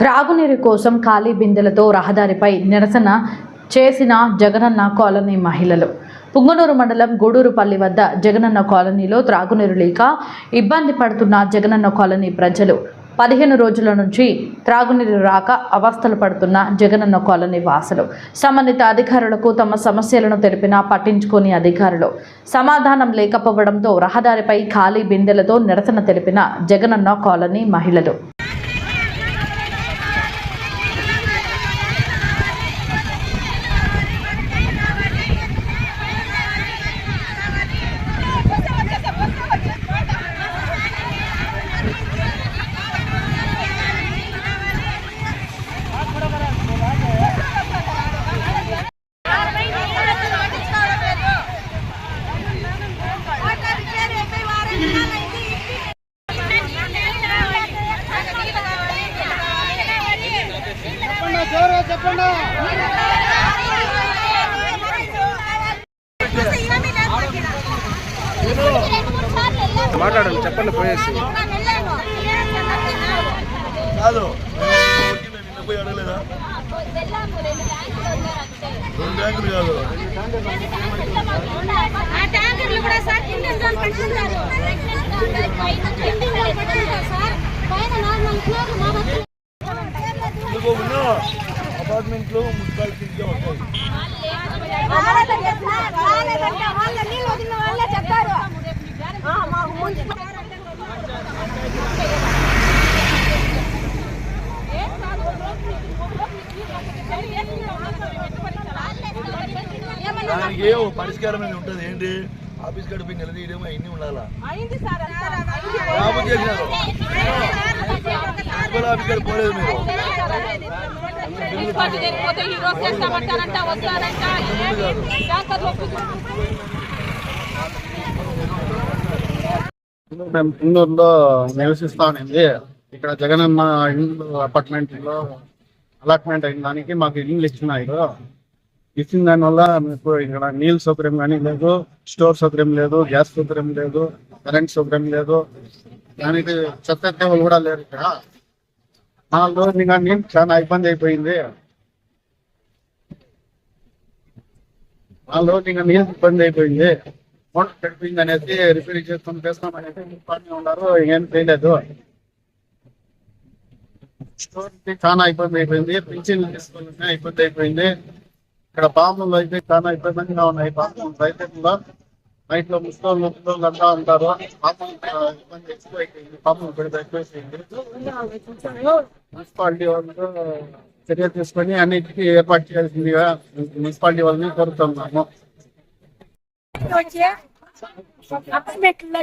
త్రాగునీరు కోసం ఖాళీ బిందెలతో రహదారిపై నిరసన చేసిన జగనన్న కాలనీ మహిళలు. పుంగనూరు మండలం గూడూరుపల్లి వద్ద జగనన్న కాలనీలో త్రాగునీరు లేక ఇబ్బంది పడుతున్న జగనన్న కాలనీ ప్రజలు. పదిహేను రోజుల నుంచి త్రాగునీరు రాక అవస్థలు పడుతున్న జగనన్న కాలనీ వాసులు. సంబంధిత అధికారులకు తమ సమస్యలను తెలిపినా పట్టించుకోని అధికారులు. సమాధానం లేకపోవడంతో రహదారిపై ఖాళీ బిందెలతో నిరసన తెలిపిన జగనన్న కాలనీ మహిళలు. మాట్లాడండి చెప్పండి పోయేసి కాదు. పోయి అడగలేదా రెండు ట్యాంకులు కాదు. ఆ ట్యాంకర్లు అపార్ట్మెంట్లు మున్సిపాలిటీగా ఉంటాయి. దానికి ఏ పరిష్కారం అనేది ఉంటుంది. ఏంటి? ఆఫీస్ గడిపి నిలదీయడం అవన్నీ ఉండాలా? రాబోతు చేసినారు. గడిపి పోలేదు మీరు. ఈ రోజు చేస్తామంటారంట వస్తారంట మేము పుంగూరులో నివసిస్తా ఉంది ఇక్కడ జగనన్న ఇల్లు అపార్ట్మెంట్లో అలాట్మెంట్ అయిన దానికి మాకు ఇల్లు ఇచ్చినారు. ఇచ్చిన దానివల్ల మీకు ఇక్కడ నీళ్ళ సౌకర్యం కానీ లేదు స్టోర్ సౌకర్యం లేదు గ్యాస్ సౌకర్యం లేదు కరెంట్ సౌకర్యం లేదు. దానికి చెత్త కూడా లేరు ఇక్కడ. నాలుగు రోజులు కానీ చాలా ఇబ్బంది అయిపోయింది. నాలుగు రోజులు ఇంకా నీళ్ళు ఇబ్బంది అయిపోయింది. మోటార్ పడిపోయింది అనేసి రిపేర్ చేసుకొని చేస్తాం అనేసి ఉన్నారు. ఏం చేయలేదు. చాలా ఇబ్బంది అయిపోయింది. పింఛన్లు తీసుకోవాలన్నా ఇబ్బంది అయిపోయింది. ఇక్కడ పాములు అయితే చాలా ఇబ్బందిగా ఉన్నాయి. పాములు రైతుల్లో నైట్లో ముసుకోలు అంతా ఉంటారు పెడితే ఎక్కువైపోయింది. మున్సిపాలిటీ వాళ్ళు చర్య తీసుకొని అన్నిటికీ ఏర్పాటు చేయాల్సిందిగా మున్సిపాలిటీ వాళ్ళని కోరుతున్నాము. అపార్ట్మెంట్లో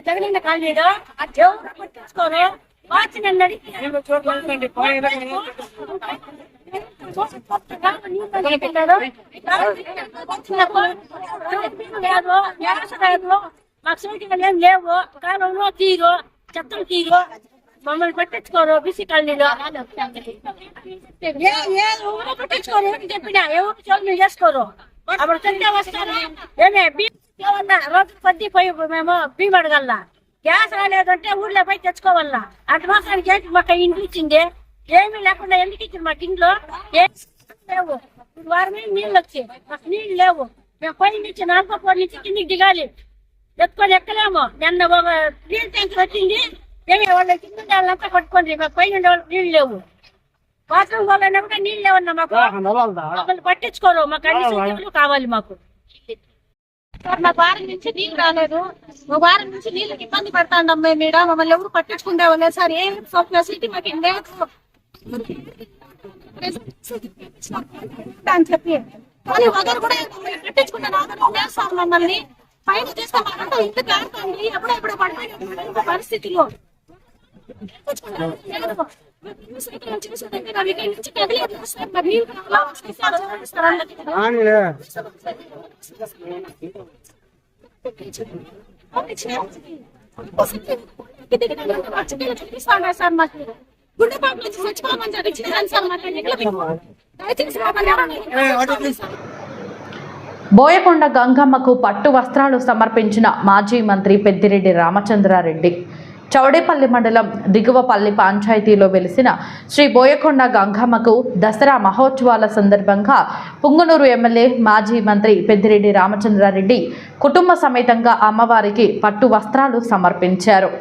ఆ దేవుడు పట్టించుకోరు అడిగి లేదు మాకు సౌకర్యాలు ఏం లేవు కాలంలో తీరు చెత్తలు తీరు మమ్మల్ని పట్టించుకోరు బీసీ కాలనీలో ఏ ఊరు పట్టించుకోరు ఏమి చెప్పినా ఎవరు చోళ్ళు చేసుకోరు అప్పుడు చందే వస్తారు ఏమే బీమన్నా రోజు కొద్ది పోయి మేము బీమ్ అడగల్లా గ్యాస్ రాలేదంటే ఊర్లో పోయి తెచ్చుకోవాలా అటు మాసానికి ఏంటి మాకు ఇంట్లో ఇచ్చింది. ఏమీ లేకుండా ఎందుకు ఇచ్చింది మాకు ఇంట్లో? ఏం లేవు. వారమే నీళ్ళు వచ్చి మాకు నీళ్ళు లేవు మేము పై నుంచి నాలుగో పోటీ నుంచి కిందికి దిగాలి ఎత్తుకొని ఎక్కలేము నిన్న ఒక నీళ్ళ ట్యాంకర్ వచ్చింది ఏమి వాళ్ళ కింద వాళ్ళంతా కొట్టుకోండి మాకు పైన ఉండే వాళ్ళకి నీళ్ళు లేవు బాత్రూమ్ వాళ్ళైనా కూడా నీళ్ళు లేవన్నా మాకు మమ్మల్ని పట్టించుకోరు మాకు అన్ని సౌకర్యాలు కావాలి మాకు మాకు వారం నుంచి నీళ్ళు రాలేదు మా వారం నుంచి నీళ్ళకి ఇబ్బంది పడతాండం మేము ఈడ మమ్మల్ని ఎవరు పట్టించుకుంటే సార్ ఏం ఫెసిలిటీ మాకు ఏం లేదు అని చెప్పి కానీ ఒకరు కూడా మమ్మల్ని పట్టించుకుంటే నాగరం లేదు సార్ మమ్మల్ని పైన తీసుకోవాలంటే ఇంత కాదండి ఎప్పుడెప్పుడు పడిపోయిన పరిస్థితిలో. సార్ మాకు నుంచి చచ్చిపోమని దయచేసి బోయకొండ గంగమ్మకు పట్టు వస్త్రాలు సమర్పించిన మాజీ మంత్రి పెద్దిరెడ్డి రామచంద్రారెడ్డి. చౌడేపల్లి మండలం దిగువపల్లి పంచాయతీలో వెలిసిన శ్రీ బోయకొండ గంగమ్మకు దసరా మహోత్సవాల సందర్భంగా పుంగనూరు ఎమ్మెల్యే మాజీ మంత్రి పెద్దిరెడ్డి రామచంద్రారెడ్డి కుటుంబ సమేతంగా అమ్మవారికి పట్టు వస్త్రాలు సమర్పించారు.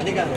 అది కాదు